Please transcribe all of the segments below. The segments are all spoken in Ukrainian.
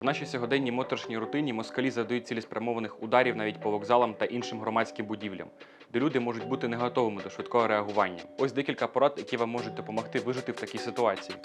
В нашій сьогоденній моторшній рутині москалі завдають цілеспрямованих ударів навіть по вокзалам та іншим громадським будівлям, де люди можуть бути не готовими до швидкого реагування. Ось декілька порад, які вам можуть допомогти вижити в такій ситуації.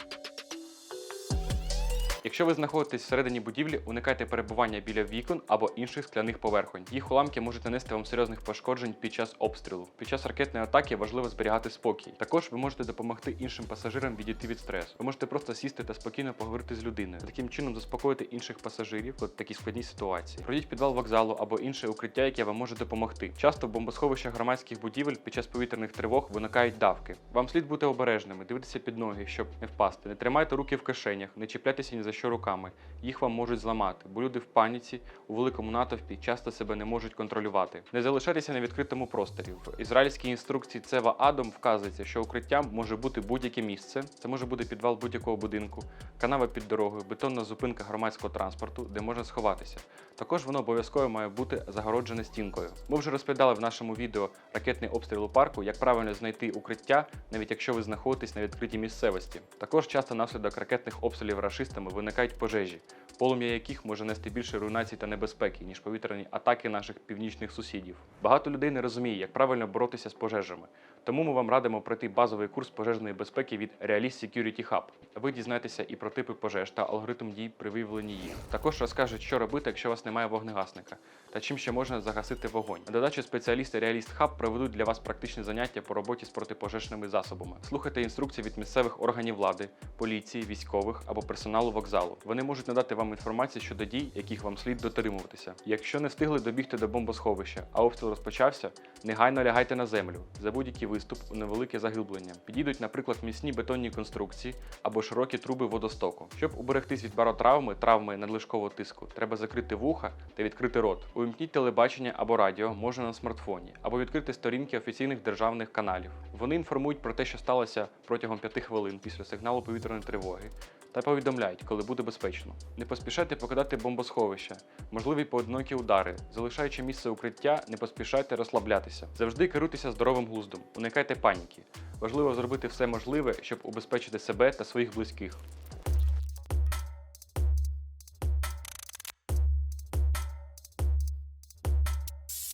Якщо ви знаходитесь всередині будівлі, уникайте перебування біля вікон або інших скляних поверхонь. Їх уламки можуть нанести вам серйозних пошкоджень під час обстрілу. Під час ракетної атаки важливо зберігати спокій. Також ви можете допомогти іншим пасажирам відійти від стресу. Ви можете просто сісти та спокійно поговорити з людиною. Таким чином заспокоїти інших пасажирів в такій складній ситуації. Пройдіть підвал вокзалу або інше укриття, яке вам може допомогти. Часто в бомбосховищах громадських будівель під час повітряних тривог виникають давки. Вам слід бути обережними, дивитися під ноги, щоб не впасти. Не тримайте руки в кишенях, не чіпляйтеся ні за що руками. Їх вам можуть зламати, бо люди в паніці у великому натовпі часто себе не можуть контролювати. Не залишайтеся на відкритому просторі. В ізраїльській інструкції Цева Адом вказується, що укриттям може бути будь-яке місце. Це може бути підвал будь-якого будинку, канава під дорогою, бетонна зупинка громадського транспорту, де можна сховатися. Також воно обов'язково має бути загороджене стінкою. Ми вже розповідали в нашому відео ракетний обстріл у парку, як правильно знайти укриття, навіть якщо ви знаходитесь на відкритій місцевості. Також часто наслідок ракетних обстрілів рашистами виникають пожежі, полум'я яких може нести більше руйнацій та небезпеки, ніж повітряні атаки наших північних сусідів. Багато людей не розуміє, як правильно боротися з пожежами. Тому ми вам радимо пройти базовий курс пожежної безпеки від Realist Security Hub. Ви дізнаєтеся і про типи пожеж та алгоритм дій при виявленні їх. Також розкажуть, що робити, якщо у вас немає вогнегасника, та чим ще можна загасити вогонь. На додачу спеціалісти Realist Hub проведуть для вас практичні заняття по роботі з протипожежними засобами. Слухайте інструкції від місцевих органів влади, поліції, військових або персоналу вокзалу. Вони можуть надати вам інформацію щодо дій, яких вам слід дотримуватися. Якщо не встигли добігти до бомбосховища, а обстріл розпочався, негайно лягайте на землю за будь-який виступ у невелике заглиблення. Підійдуть, наприклад, міцні бетонні конструкції або широкі труби водостоку. Щоб уберегтись від баротравми, травми надлишкового тиску, треба закрити вуха та відкрити рот. Увімкніть телебачення або радіо можна на смартфоні, або відкрити сторінки офіційних державних каналів. Вони інформують про те, що сталося протягом 5 хвилин після сигналу повітряної тривоги. Та повідомляють, коли буде безпечно. Не поспішайте покидати бомбосховище, можливі поодинокі удари. Залишаючи місце укриття, не поспішайте розслаблятися. Завжди керуйтеся здоровим глуздом, уникайте паніки. Важливо зробити все можливе, щоб убезпечити себе та своїх близьких.